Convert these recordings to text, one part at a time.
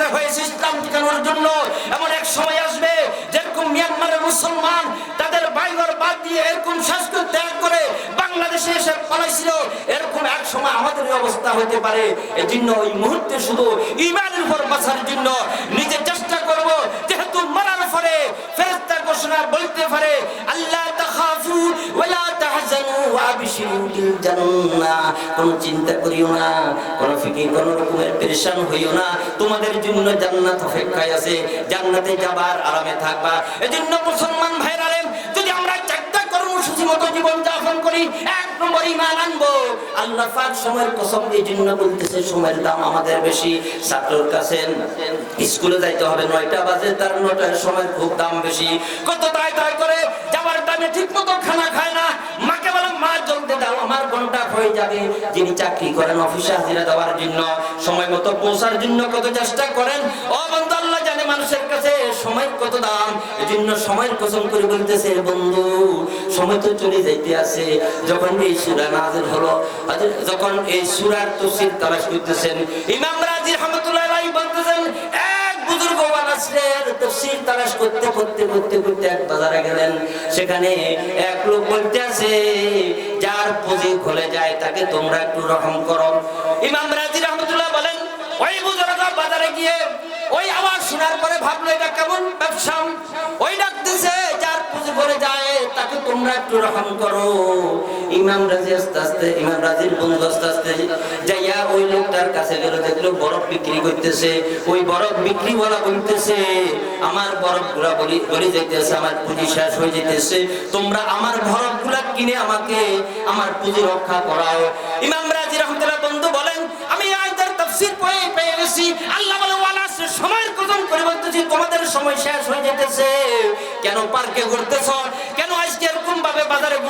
একত্রিত হয়েছে ইসলাম টিকানোর জন্য। এমন এক সময় আসবে যেরকম মিয়ানমারের মুসলমান তাদের বাইগর বাদ দিয়ে এরকম সংস্কৃত ত্যাগ করে বাংলাদেশে এসে পালাইছিল। এরকম এক সময় আমাদের অবস্থা হতে পারে। এই জন্য ওই মুহূর্তে শুধু ইমানের উপর বাঁচার জন্য নিজে চেষ্টা করব। যেহেতু মরার পরে ফেরেস্তা ঘোষণা বলতে পারে আল্লাহ তাখাফু ওয়ালা তোমাদের জন্য জান্নাত অপেক্ষায় আছে। জান্নাতে যাবার আরামে থাকবা। এজন্য মুসলমান ভাইরা যদি আমরা চারটা কর্মসূচি মতো জীবন যাপন করি, এক নম্বর ইমান আনব। সময়ের দাম আমাদের বেশি। নয়টা বাজে, তার খুব দাম বেশি। কত তাই তাই করে ঠিক মতো খানা হয়ে যাবে। যিনি চাকরি করেন অফিসে হাজিরা দেওয়ার জন্য সময় মতো পৌঁছার জন্য কত চেষ্টা করেন? ও জানে মানুষের কাছে সময় কত দাম। এই জন্য সময়ের কসম করে বলতেছে, বন্ধু, সময় তো চলে যাইতে আছে। যখন এই সুরা নাজিল হলো যখন এই সুরার তফসির তালাশ করতেছেন, ইমাম রাজি রহমতুল্লাহ বলতেছেন তালাশ করতে করতে করতে করতে এক বাজারে গেলেন। সেখানে এক লোক যার পুঁজি খুলে যায় তাকে তোমরা একটু রকম করো। ইমাম রাজি রহমতুল্লাহ বলেন, ওই বুজুর্গ বাজারে গিয়ে ওই আওয়াজ শোনার পরে ভাবলো, এটা কেমন ব্যবসা? ওই যার পুঁজি ভরে যায় তাকে তোমরা একটু রকম করো। ইমাম রাজি আস্তে আস্তে, ইমাম রাজির বন্ধু আস্তে আস্তে যাইয়া ওই লোকটার কাছে গেল, দেখল বরফ বিক্রি করতেছে, ওই বরফ বিক্রিওয়ালা বলতেছে, আমার বরফগুলা বলি বলি যাইতেছে, আমার পুঁজি শেষ হয়ে যেতেছে তোমরা আমার বরফগুলা কিনে আমাকে আমার পুঁজি রক্ষা করাও। ইমাম রাজি রহমতুল্লাহ বন্ধু বলেন, আমি আয়তার তাফসীর পেয়ে পেয়ে গেছি। আল্লাহ বলে সময়ের কদম করে বলতেছি তোমাদের সময় শেষ হয়ে যেতেছে কেন পার্কে ঘুরতেছ?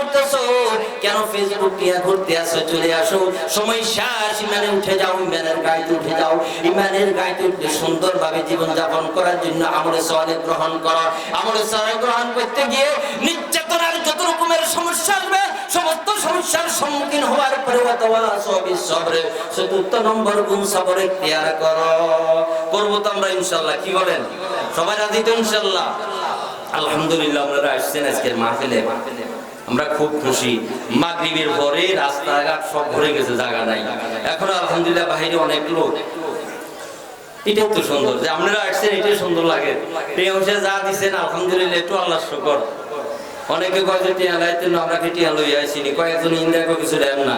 ঘুরতেছ? কেন ফেসবুক আসো? চলে আসো। সময় শেষ ইমানে উঠে যাও, ইমানের গাইতে উঠে যাও। ইমানের গাইতে উঠে করার জন্য আমলে গ্রহণ করো। আমলে গ্রহণ করতে গিয়ে যত রকমের সমস্যা আসবে, সমস্ত সমস্যার সম্মুখীন হওয়ার পরে সবরে। চতুর্থ নম্বর গুণ সবরে ক্লিয়ার করো। করব তো আমরা ইনশাল্লাহ। কি বলেন? সবাই রাজি তো ইনশাল্লাহ? আলহামদুলিল্লাহ, আপনারা আসছেন আজকের মাহফিলে। আমরা খুব খুশি। মাগরিবের পরে রাস্তাঘাট সব ভরে গেছে, জায়গা নাই। এখন আলহামদুলিল্লাহ বাহিরে অনেক লোক। এটাই তো সুন্দর। যে আপনারা আসছেন, এটাই সুন্দর লাগে। অংশে যা দিচ্ছেন আলহামদুলিল্লাহ একটু আল্লাহ শুকর। অনেকে কয় যে, টিয়া লাইতেন আমরা কি টিয়া লইয়া আসিনি? কয়েকজন ইন্ডিয়া কিছু দেন না।